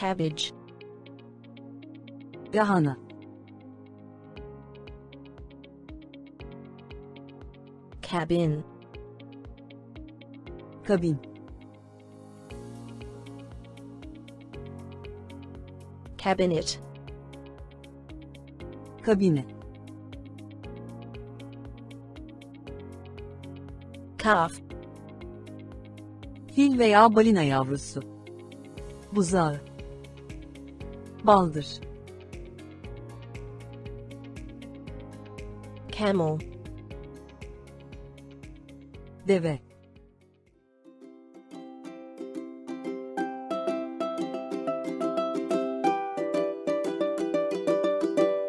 cabbage, lahana, cabin, kabin, cabinet, kabine, calf, fil veya balina yavrusu, buzağı, baldır, camel, deve,